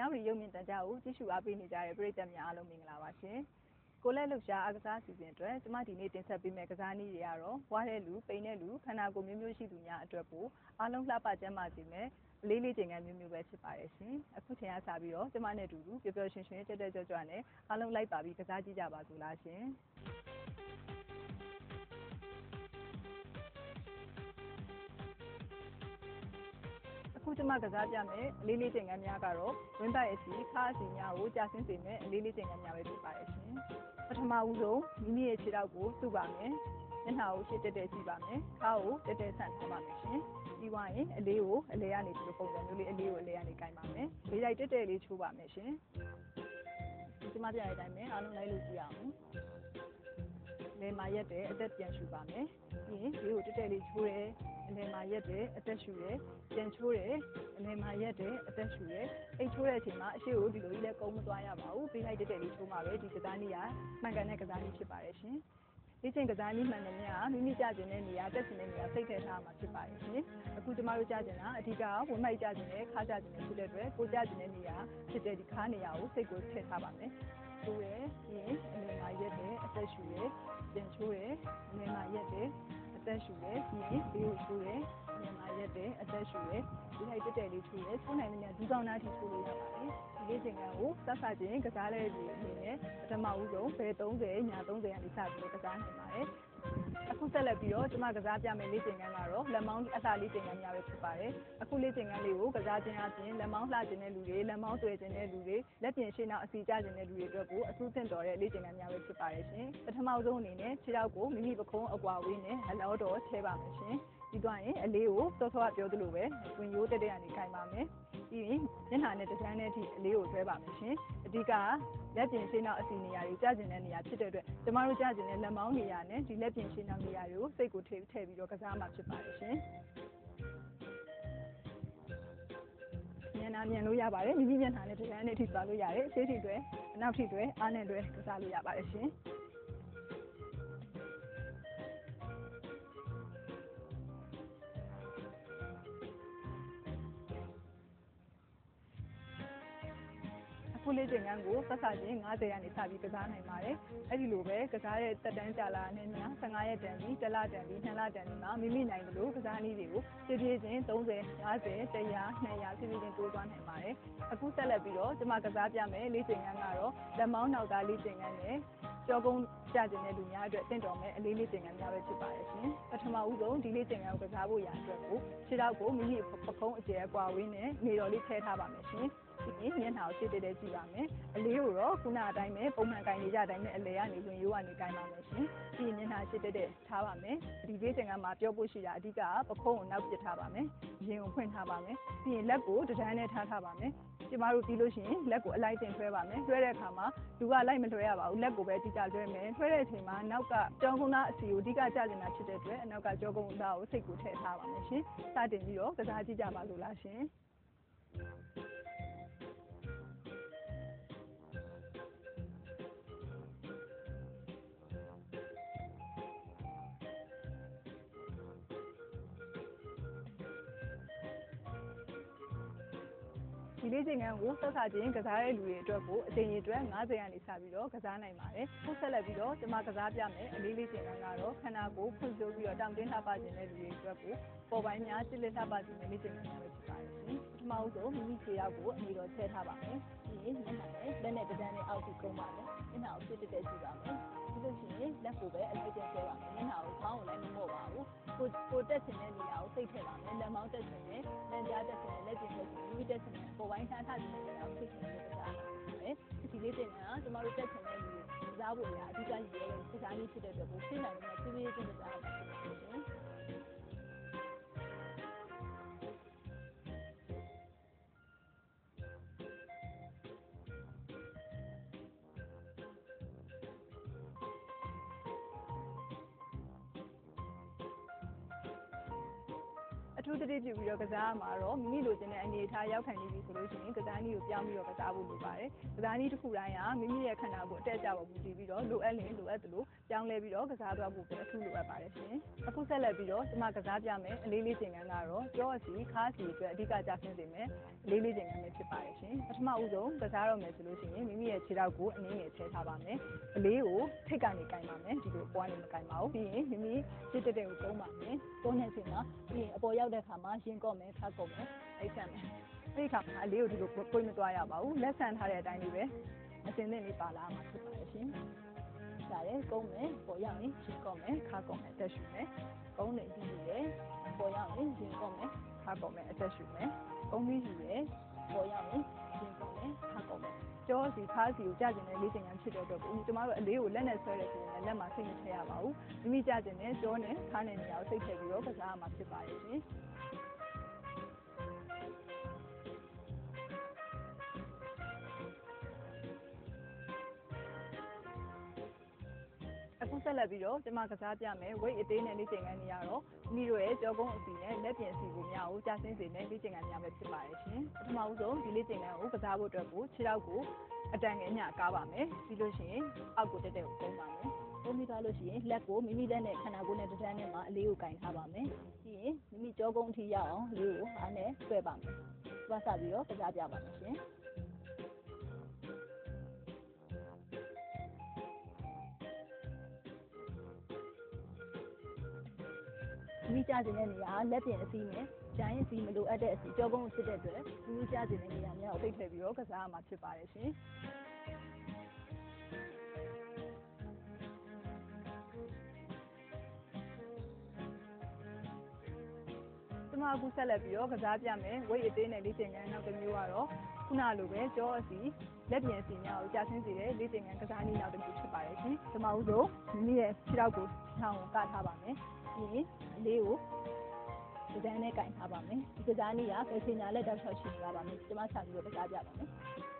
ညဝရီရုပ်မြင်သံကြားကိုကြည့်ရှုအားပေးနေကြတဲ့ပရိသတ်များအားလုံးမင်္ဂလာပါရှင်။ကိုလက်လှူရှာအားကစားစီစဉ်အတွက်ကျမဒီနေ့တင်ဆက်ပေးမယ့်ကစားနည်းတွေကတော့ဝါတဲ့လူပိန်တဲ့လူခန္ဓာကိုယ်မျိုးမျိုးရှိသူများအတွက်ကိုအားလုံးလှပကျန်းမာစေမယ့်လေးလေးချိန်ကမျိုးမျိုးပဲဖြစ်ပါတယ်ရှင်။အခုချိန်ကစပြီးတော့ကျမနဲ့အတူတူပျော်ပျော်ရွှင်ရွှင်တက်တက်ကြွကြွနဲ့အားလုံးလိုက်ပါပြီးကစားကြည့်ကြပါစို့လားရှင်။ အခုကျမကစားပြမယ်အလေးလေးချိန်ကများကတော့ဝင်းပတ်အစီခါအစီများကိုကြာဆင်းစေမယ်အလေးလေးချိန်ကများပဲဖြစ်ပါတယ်ရှင်။ပထမဦးဆုံးမိမိရဲ့ခြေထောက်ကိုစုပါမယ်။မျက်နှာကိုရှေ့တက်တက်ကြည့်ပါမယ်။ခါကိုတက်တက်ဆန့်ထားပါမယ်ရှင်။ပြီးသွားရင်အလေးကိုအလဲကနေဒီလိုပုံစံမျိုးလေးအလေးကိုအလဲကနေကင်ပါမယ်။လေးလိုက်တက်တက်လေးချိုးပါမယ်ရှင်။ဒီမှာပြရတဲ့အတိုင်းပဲအားလုံးလိုက်လို့ကြည့်အောင်။ လဲမာရက်တဲ့အသက်ပြန်ရှူပါမယ်။ပြီးရင်ဒီကိုတက်တက်လေးချိုးတယ်အလဲမာရက်တဲ့အသက်ရှူတယ်ပြန်ချိုးတယ်အလဲမာရက်တဲ့အသက်ရှူတယ်အိတ်ချိုးတဲ့အချိန်မှာအရှိကိုဒီလိုကြီးလဲကုန်းမသွားရပါဘူးပေးလိုက်တက်တက်လေးချိုးမှာပဲဒီကစားနည်းကမှန်ကန်တဲ့ကစားနည်းဖြစ်ပါတယ်ရှင်။ဒီချိန်ကစားနည်းမှန်တယ်များမိမိကြကျင်တဲ့နေရာတက်ကျင်တဲ့နေရာစိတ်ထည့်ထားမှာဖြစ်ပါတယ်ရှင်။အခုကျမတို့ကြကျင်တာအဓိကဝင်မိုက်ကြကျင်တဲ့ခါကြကျင်တဲ့ဖြစ်တဲ့အတွက်ကိုကြကျင်တဲ့နေရာဖြစ်တဲ့ဒီခါနေရာကိုစိတ်ကိုထည့်ထားပါမယ်။ ချိုးရပြီးရင်အလဲမာရက်တဲ့အသက်ရှူရပြန်ချိုးရအလဲမာရက်တဲ့အသက်ရှူရဲပြီးရင်ဘေးကိုချိုးရဲမြန်မာရက်တဲ့အသက်ရှူရဲဒီလိုက်တက်တယ်လေးချိုးရဲချိုးနိုင်တဲ့နေရာဒူးကောင်းသားထိချိုးလို့ရပါတယ်ဒီလေးချိန်ကကိုစဆချင်းကစားလဲဒီအနေနဲ့ပထမဦးဆုံးဘယ်30ညာ30ကနေစပြီးကစားနိုင်ပါတယ် အခုဆက်လက်ပြီးတော့ကျွန်မကစားပြမယ်လေးချိန်ကန်းကတော့လက်မောင်းအစာလေးချိန်ကန်းများပဲဖြစ်ပါတယ်အခုလေးချိန်ကန်းလေးကိုကစားခြင်းအပြင်လက်မောင်းလှခြင်းတဲ့လူတွေလက်မောင်းတွေ့ခြင်းတဲ့လူတွေလက်ပြင်ရှင်းနောက်အစီကျခြင်းတဲ့လူတွေအတွက်ကိုအထူးသင့်တော်တဲ့လေးချိန်ကန်းများပဲဖြစ်ပါတယ်ရှင်ပထမဆုံးအနေနဲ့ခြေထောက်ကိုမိမိပခုံးအကွာဝေးနဲ့အလောတော်ချဲပါမယ်ရှင်ပြီးသွားရင်အလေးကိုစောစောကပြောသလိုပဲဝင်ရိုးတက်တက်ကနေခိုင်ပါမယ် ပြီးရင်မျက်နှာနဲ့တန်းနဲ့အထိအလေးကိုဆွဲပါမယ်ရှင်အဓိကလက်ပြင်ရှင်းနောက်အစီနေရာတွေကြာကျင်တဲ့နေရာဖြစ်တဲ့အတွက်ကျမတို့ကြာကျင်တဲ့လက်မောင်းနေရာနဲ့ဒီလက်ပြင်ရှင်းနောက်နေရာတွေကိုစိတ်ကိုထည့်ထည့်ပြီးတော့ကစားမှာဖြစ်ပါတယ်ရှင်ညနာမြန်လို့ရပါတယ်မိမိမျက်နှာနဲ့တန်းနဲ့အထိသွားလို့ရတယ်ဆေးထိတွေအနောက်ထိတွေအားနဲ့တွေကစားလို့ရပါတယ်ရှင် ခုလေးချိန်ကန်းကိုဆက်ဆချင်း90ရာနေစပြီးကစားနိုင်ပါတယ်။အဲ့ဒီလိုပဲကစားတဲ့တက်တန်းကြာလာတဲ့ည15ရက်တန်ပြီး1လတန်ပြီး2လတန်ပြီးမှမိမိနိုင်တယ်လို့ကစားနည်းတွေကိုဖြည်းဖြည်းချင်း30 50 100 200ဖြည်းဖြည်းချင်းတိုးသွားနိုင်ပါတယ်။အခုဆက်လက်ပြီးတော့ကျွန်မကစားပြမယ်လေးချိန်ကန်းကတော့လက်မောင်းနောက်သားလေးချိန်ကန်းနဲ့ကြောကုန်းကြကျင်တဲ့လူများအတွက်တင့်တော်မဲ့အလေးလေးချိန်ကန်းများပဲဖြစ်ပါတယ်ရှင်။ပထမဦးဆုံးဒီလေးချိန်ကန်းကိုကစားဖို့ရအတွက်ကိုခြေထောက်ကိုမိမိပခုံးအကျယ်အကွာဝေးနဲ့နေတော်လေးထည့်ထားပါမယ်ရှင်။ ပြီးရင်မျက်နှာကိုရှေ့တက်တက်ကြည့်ပါမယ်အလေးကိုတော့ခုနအတိုင်းပဲပုံမှန်ကင်နေကြအတိုင်းပဲအလဲကနေဝင်ရိုးကနေကင်ပါမယ်ရှင်ပြီးရင်မျက်နှာရှေ့တက်တက်ထားပါမယ်ဒီဘေးချိန်ကမှပြောဖို့ရှိတာအဓိကပခုံးကိုနောက်ပစ်ထားပါမယ်ရင်ကိုဖွင့်ထားပါမယ်ပြီးရင်လက်ကိုတဒန်းနဲ့ထားထားပါမယ်ကျမတို့ပြီးလို့ရှိရင်လက်ကိုအလိုက်တင်ဆွဲပါမယ်ဆွဲတဲ့အခါမှာလူကလိုက်မလွှဲရပါဘူးလက်ကိုပဲအဓိကလွှဲမယ်ဆွဲတဲ့အချိန်မှာနောက်ကကြောကုန်းသားအစီကိုအဓိကကြာနေတာဖြစ်တဲ့အတွက်အနောက်ကကြောကုန်းသားကိုစိတ်ကိုထည့်ထားပါမယ်ရှင်စတင်ပြီးတော့ကစားကြည့်ကြပါလို့လားရှင် ဒီလေးချိန်ကန်းကိုဆက်ဆချင်းကစားတဲ့လူတွေအတွက်ကိုအချိန်ကြီးအတွက်90ရာနေစပြီးတော့ကစားနိုင်ပါတယ်။ခုဆက်လက်ပြီးတော့ကျွန်မကစားပြမယ်အလေးလေးချိန်ကန်းကတော့ခန္ဓာကိုယ်ဖွံ့ဖြိုးပြီးတော့တောင့်တင်းလှပခြင်းတဲ့လူတွေအတွက်ကိုပေါ်ပိုင်းများစစ်လက်လှပခြင်းတဲ့လေးချိန်ကန်းတွေဖြစ်ပါတယ်ရှင်။ပထမဆုံးမိမိခြေထောက်ကိုအမီတော်ချဲထားပါမယ်။ပြီးရင်မျက်နှာနဲ့လက်နဲ့ပဒန်းနဲ့အောက်ထိကုန်းပါမယ်။မျက်နှာကိုပြစ်တက်တက်ကြည့်ပါမယ်။ပြီးလို့ရှိရင်လက်ကိုပဲအလိုက်တင်ဆွဲပါမယ်။မျက်နှာကိုခေါင်းကိုလည်းမမော့ပါဘူး။ကိုကိုတက်ချင်တဲ့နေရာကို စိတ်ထည့်ပါမယ်။လက်မောင်းတက်ချင်တယ်။လက်ကြားတက်ချင်တယ်။လက်ကျင်တက်ချင်တယ်။မိတက်ချင်တယ်။ပေါ်ပိုင်းထားထားချင်တဲ့နေရာကိုစိတ်ချင်တဲ့ကစားမယ်။ဒီလေးတင်ကကျမတို့တက်ချင်တဲ့လူကစားဖို့ရအဓိကရည်ရွယ်တဲ့ကစားနည်းဖြစ်တဲ့အတွက်ကိုရှင်းနိုင်တဲ့ဖြည်းဖြည်းချင်းကစားရမှာဖြစ်ပါတယ် ရှင်။အထထူးသတိပြုပြီးတော့ကစားရမှာတော့မိမိလိုချင်တဲ့အနေအထားရောက်ခံနေပြီဆိုလို့ရှိရင်ကစားနည်းကိုပြောင်းပြီးတော့ကစားဖို့လိုပါတယ်ကစားနည်းတစ်ခုတိုင်းကမိမိရဲ့ခန္ဓာကိုယ်အတက်အကျပေါ်မူတည်ပြီးတော့လိုအပ်ရင်လိုအပ်သလို ပြောင်းလဲပြီးတော့ကစားသွားဖို့ပဲအထူးလိုအပ်ပါတယ်ရှင်အခုဆက်လက်ပြီးတော့ကျွန်မကစားပြမယ်အလေးလေးချိန်ခန်းကတော့ကြောအစီခါးစီအတွက်အဓိကကြဆင်းစေမယ်အလေးလေးချိန်ခန်းပဲဖြစ်ပါတယ်ရှင်ပထမဦးဆုံးကစားတော့မယ်ဆိုလို့ရှိရင်မိမိရဲ့ခြေထောက်ကိုအနည်းငယ်ချဲထားပါမယ်အလေးကိုထိတ်ကနေကင်ပါမယ်ဒီလိုပွားနေမကင်ပါဘူးပြီးရင်မိမိစိတ်တက်တက်ကိုသုံးပါမယ်သုံးတဲ့အချိန်မှာပြီးရင်အပေါ်ရောက်တဲ့အခါမှာရင်ကော့မယ်ခါကော့မယ်အိတ်ဆက်မယ်အဲ့ဒီအခါမှာအလေးကိုဒီလိုကိုယ်မသွားရပါဘူးလက်ဆန်ထားတဲ့အတိုင်းလေးပဲအစင်းသင့်လေးပါလာမှာဖြစ်ပါတယ်ရှင် ရတယ်ကုန်းမယ်ပေါ်ရောက်ရင်ရင်ကော့မယ်ခါကော့မယ်တက်ရှူမယ်ကုန်းနေပြီးပြီလေပေါ်ရောက်ရင်ရင်ကော့မယ်ခါကော့မယ်အတက်ရှူမယ်ကုန်းပြီးပြီလေပေါ်ရောက်ရင်ရင်ကော့မယ်ခါကော့မယ်ကြောစီခါစီကိုကြာကျင်တဲ့လေးချိန်ကဖြစ်တဲ့အတွက်ကိုကျမတို့အလေးကိုလက်နဲ့ဆွဲတယ်ဆိုရင်လက်မှာစိတ်မထည့်ရပါဘူးမိမိကြာကျင်တဲ့ကြောနဲ့ခါနဲ့နေရာကိုစိတ်ထည့်ပြီးတော့ကစားရမှာဖြစ်ပါတယ်ရှင် ဆက်လက်ပြီးတော့ကျမကစားပြမယ် weight အသေးနဲ့လေ့ကျင့်ခန်းတွေကတော့မိတို့ရဲ့ကြောကုန်းအစီနဲ့လက်ပြင်အစီကိုများကိုကြာဆင်းစေတဲ့လေ့ကျင့်ခန်းများပဲဖြစ်ပါတယ်ရှင်ပထမဦးဆုံးဒီလေ့ကျင့်ခန်းကိုကစားဖို့အတွက်ကိုခြေထောက်ကိုအတန်ငယ်ညကားပါမယ်ပြီးလို့ရှိရင်အောက်ကိုတက်တက်ကိုပုံပါမယ်ပုံမိသွားလို့ရှိရင်လက်ကိုမိမိလက်နဲ့ခန္ဓာကိုယ်နဲ့တစ်တန်းနဲ့မှအလေးကိုကင်ထားပါမယ်ပြီးရင်မိမိကြောကုန်းအထိရောက်အောင်လေးကိုအားနဲ့ဆွဲပါမယ်သွားစပြီးတော့ကစားပြပါမယ်ရှင် မိကြခြင်းတဲ့နေရာလက်ပြင်အစီနဲ့ဂျိုင်းအစီမလိုအပ်တဲ့အစီကြောကုန်းကိုစစ်တဲ့အတွက်မိကြခြင်းတဲ့နေရာများကိုသိထည့်ပြီးတော့ကစားရမှာဖြစ်ပါတယ်ရှင်ကျမအခုဆက်လက်ပြီးတော့ကစားပြမယ်ဝိတ်အသေးနဲ့လေ့ကျင့်ခန်းနောက်တစ်မျိုးကတော့ခုနလိုပဲကြောအစီလက်ပြင်အစီများကိုကြာဆင်းစေတဲ့လေ့ကျင့်ခန်းကစားနည်းနောက်တစ်မျိုးဖြစ်ပါတယ်ရှင်။ကျမဦးဆုံးမိမိရဲ့ခြေထောက်ကိုထောင်ကိုကထားပါမယ်။ ပြီးရင်အလေးကိုဒီဇိုင်းနဲ့ကင်ထားပါမယ်။ဒီကစားနည်းကဘယ်ချိန်ညာလက်တောက်လျှောက်ရှိနေပါမယ်။ကျမဆက်ပြီးတော့ကစားပြပါမယ်။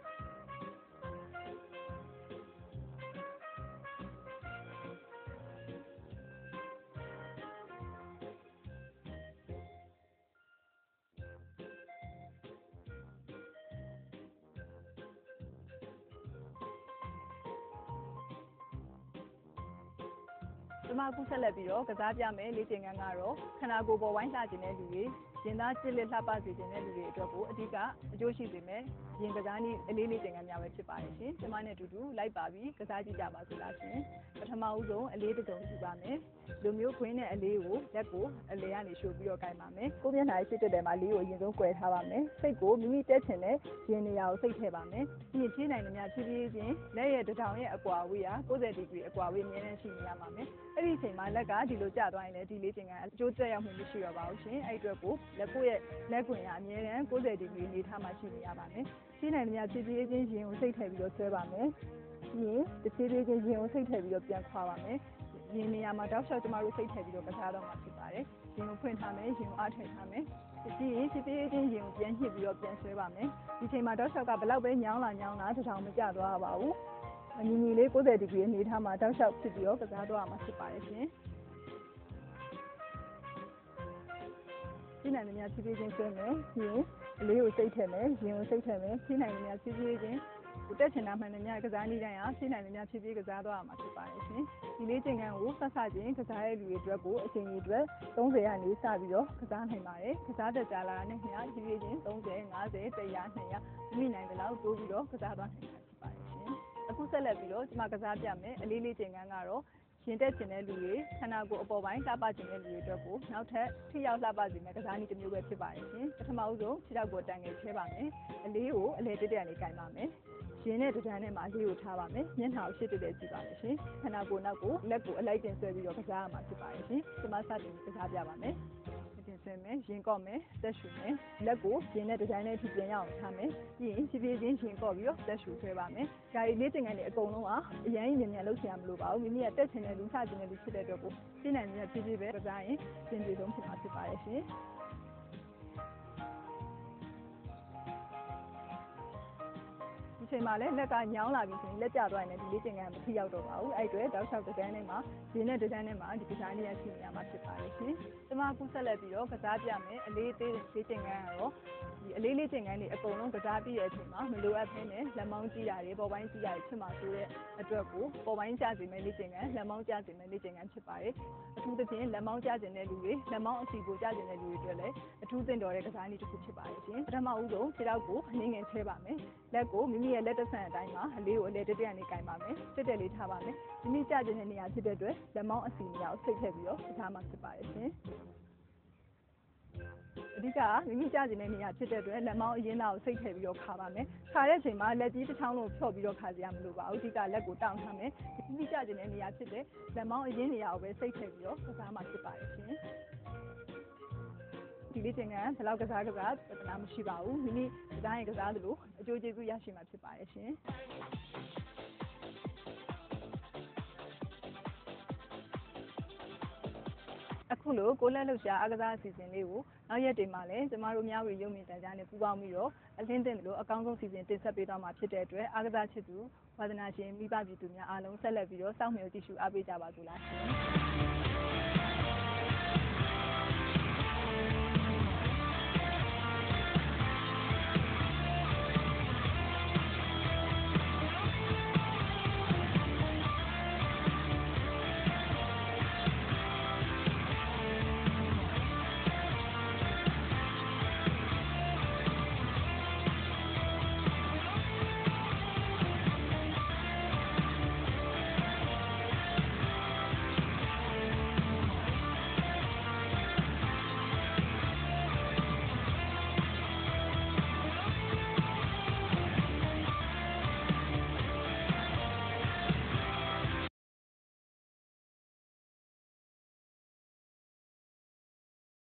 ကျမအခုဆက်လက်ပြီးတော့ကစားပြမယ်လေ့ကျင့်ခန်းကတော့ခန္ဓာကိုယ်ပေါ်ဝိုင်းလှခြင်းတဲ့လူတွေ ရင်သားကြစ်လက်လှပစေခြင်းတဲ့လူတွေအတွက်ကိုအဓိကအကျိုးရှိစေမယ်ရင်ကစားနည်းအလေးလေးကျင့်ခန်းများပဲဖြစ်ပါတယ်ရှင်ကျမနဲ့အတူတူလိုက်ပါပြီးကစားကြည့်ကြပါစို့လားရှင်ပထမဦးဆုံးအလေးတစ်စုံယူပါမယ်လူမျိုးခွင်းတဲ့အလေးကိုလက်ကိုအလေးကနေရှို့ပြီးတော့ကင်ပါမယ်ကိုမျက်နှာရဲ့ရှစ်တက်တယ်မှာလေးကိုအရင်ဆုံး꿰ထားပါမယ်စိတ်ကိုမိမိတက်ချင်တဲ့ရင်နေရာကိုစိတ်ထည့်ပါမယ်ပြီးရင်ဖြည့်နိုင်သမျှဖြည်းဖြည်းချင်းလက်ရဲ့တစ်ထောင်ရဲ့အကွာဝေးဟာ90ဒီဂရီအကွာဝေးအမြဲတမ်းရှိနေရပါမယ်အဲ့ဒီအချိန်မှာလက်ကဒီလိုကျသွားရင်လည်းဒီလေးချိန်ကအကျိုးသက်ရောက်မှုမရှိတော့ပါဘူးရှင်အဲ့ဒီအတွက်ကိုလက်ကိုရဲ့လက်ကွင်ကအမြဲတမ်း90ဒီဂရီနေထားမှရှိနေရပါမယ်ဖြည့်နိုင်သမျှဖြည်းဖြည်းချင်းရင်ကိုစိတ်ထည့်ပြီးတော့ဆွဲပါမယ်ပြီးရင်တစ်ဖြည်းဖြည်းချင်းရင်ကိုစိတ်ထည့်ပြီးတော့ပြန်ခွာပါမယ်ရင်နေရာမှာတောက်လျှောက်ကျမတို့စိတ်ထည့်ပြီးတော့ကစားတော့မှာဖြစ်ပါတယ်။ရင်ကိုဖွင့်ထားမယ်၊ရင်ကိုအားထည့်ထားမယ်။ဒီရင်ဖြည်းဖြည်းချင်းရင်ကိုပြန်ညှစ်ပြီးတော့ပြန်ဆွဲပါမယ်။ဒီချိန်မှာတောက်လျှောက်ကဘလောက်ပဲညောင်းလာညောင်းလာတစ်ထောင်မကျသွားပါဘူး။ညီညီလေး90ဒီဂရီအနေထားမှာတောက်လျှောက်ဖြစ်ပြီးတော့ကစားတော့မှာဖြစ်ပါတယ်ရှင်။ ဒီနိုင်သမျှဖြည်းဖြည်းချင်းဆွဲမယ်။ရင်အလေးကိုစိတ်ထည့်မယ်။ရင်ကိုစိတ်ထည့်မယ်။ဖြည်းနိုင်သမျှဖြည်းဖြည်းချင်းကိုတက်ချင်တာမှန်တယ်များကစားနည်းတိုင်းဟာဖြည့်နိုင်တယ်များဖြည်းဖြည်းကစားတော့ရမှာဖြစ်ပါတယ်ရှင်ဒီလေးချိန်ခန်းကိုဆက်ဆချင်းကစားရတဲ့လူတွေအတွက်ကိုအချိန်ကြီးအတွက်30ရာနေစပြီးတော့ကစားနိုင်ပါတယ်ကစားတက်ကြလာတာနဲ့မျှဖြည်းဖြည်းချင်း30 50 100 200မိနိုင်တယ်လို့တိုးပြီးတော့ကစားသွားနိုင်တာဖြစ်ပါတယ်ရှင်အခုဆက်လက်ပြီးတော့ကျွန်မကစားပြမယ်အလေးလေးချိန်ခန်းကတော့ ရင်တက်ကျင်တဲ့လူတွေခန္ဓာကိုယ်အပေါ်ပိုင်းလှပကျင်တဲ့လူတွေအတွက်ကိုနောက်ထပ်ထိရောက်လှပစေမယ့်ကစားနည်းတစ်မျိုးပဲဖြစ်ပါတယ်ရှင်ပထမဦးဆုံးခြေထောက်ကိုတန်ငယ်ချဲပါမယ်အလေးကိုအလဲတက်တက်ကနေကင်ပါမယ်ရင်းနဲ့တံတန်းနဲ့မှလေးကိုထားပါမယ်မျက်နှာကိုရှစ်တက်တက်ကြည့်ပါမယ်ရှင်ခန္ဓာကိုယ်နောက်ကိုလက်ကိုအလိုက်တင်ဆွဲပြီးတော့ကစားရမှာဖြစ်ပါတယ်ရှင်ဒီမှာစတင်ကစားပြပါမယ် တင်ဆွဲမယ်ရင်ကော့မယ်သက်ရှူမယ်လက်ကိုရင်နဲ့တံတန်းနဲ့ထိပြန်ရအောင်ထားမယ်ပြီးရင်ဖြည်းဖြည်းချင်းရင်ကော့ပြီးတော့သက်ရှူဆွဲပါမယ်ဒါရီလေးတင်ကန်တွေအကုန်လုံးကအရင်ရင်မြန်လှုပ်ရှားမလို့ပါဘူးမိမိကတက်ချင်တဲ့လူစချင်တဲ့လူဖြစ်တဲ့အတွက်ကိုရှင်းနိုင်တဲ့ဖြည်းဖြည်းပဲကစားရင်ပြင်ပြေဆုံးဖြစ်မှာဖြစ်ပါတယ်ရှင် ချိန်မှာလည်းလက်ကညောင်းလာပြီဆိုရင်လက်ကျသွားရင်လည်းဒီလေ့ကျင့်ခန်းမထိရောက်တော့ပါဘူးအဲ့အတွေ့တောက်လျှောက်တစ်တန်းထဲမှာရင်းနဲ့တစ်တန်းထဲမှာဒီကစားနည်းရရှိနေရမှာဖြစ်ပါတယ်ရှင်ကျမကူးဆက်လက်ပြီးတော့ကစားပြမယ်အလေးသေးလေ့ကျင့်ခန်းကတော့ဒီအလေးလေ့ကျင့်ခန်းတွေအကုန်လုံးကစားပြီးတဲ့အချိန်မှာမလိုအပ်ဘဲနဲ့လက်မောင်းကြည့်တာတွေပေါ်ပိုင်းကြည့်တာတွေဖြစ်မှာဆိုတဲ့အတွက်ကိုပေါ်ပိုင်းကျစေမဲ့လေ့ကျင့်ခန်းလက်မောင်းကျစေမဲ့လေ့ကျင့်ခန်းဖြစ်ပါတယ်အထူးသဖြင့်လက်မောင်းကျစေတဲ့လူတွေလက်မောင်းအစီကိုကျစေတဲ့လူတွေအတွက်လည်းအထူးသင့်တော်တဲ့ကစားနည်းတစ်ခုဖြစ်ပါတယ်ရှင်ပထမဦးဆုံးခြေထောက်ကိုအနည်းငယ်ချဲပါမယ်လက်ကိုမိမိရဲ့လက်တစ်ဆန်အတိုင်းမှာအလေးကိုအလဲတက်တက်ကနေကင်ပါမယ်တက်တက်လေးထားပါမယ်မိမိကျစေတဲ့နေရာဖြစ်တဲ့အတွက်လက်မောင်းအစီနေရာကိုဆိတ်ထည့်ပြီးတော့ကစားမှာဖြစ်ပါတယ်ရှင်အဓိကမိမိကြားကျင်တဲ့နေရာဖြစ်တဲ့အတွက်လက်မောင်းအရင်းသားကိုစိတ်ထည့်ပြီးတော့ခါပါမယ်။ခါတဲ့အချိန်မှာလက်ကြီးတစ်ချောင်းလုံးဖြော့ပြီးတော့ခါစရာမလိုပါဘူး။အဓိကလက်ကိုတောင်းထားမယ်။မိမိကြားကျင်တဲ့နေရာဖြစ်တဲ့လက်မောင်းအရင်းနေရာကိုပဲစိတ်ထည့်ပြီးတော့ကစားမှဖြစ်ပါတယ်ရှင်။ ဒီလေးချိန်ကဘယ်လောက်ကစားကစားပြဿနာမရှိပါဘူး။မိမိကစားရင်ကစားသလိုအကျိုးကျေးဇူးရရှိမှာဖြစ်ပါတယ်ရှင်။အခုလိုကိုလက်လှုပ်ရှားအားကစားအစီအစဉ်လေးကိုနောက်ရက်တွေမှာလည်းကျမတို့များဝီရုံမြင့်တန်ကြားနဲ့ပူးပေါင်းပြီးတော့အလင်းတင်လို့အကောင်းဆုံးအစီအစဉ်တင်ဆက်ပေးသွားမှာဖြစ်တဲ့အတွက်အားကစားချစ်သူဝါသနာရှင်မိဘပြည်သူများအားလုံးဆက်လက်ပြီးတော့စောင့်မျှော်ကြည့်ရှုအားပေးကြပါစို့လားရှင်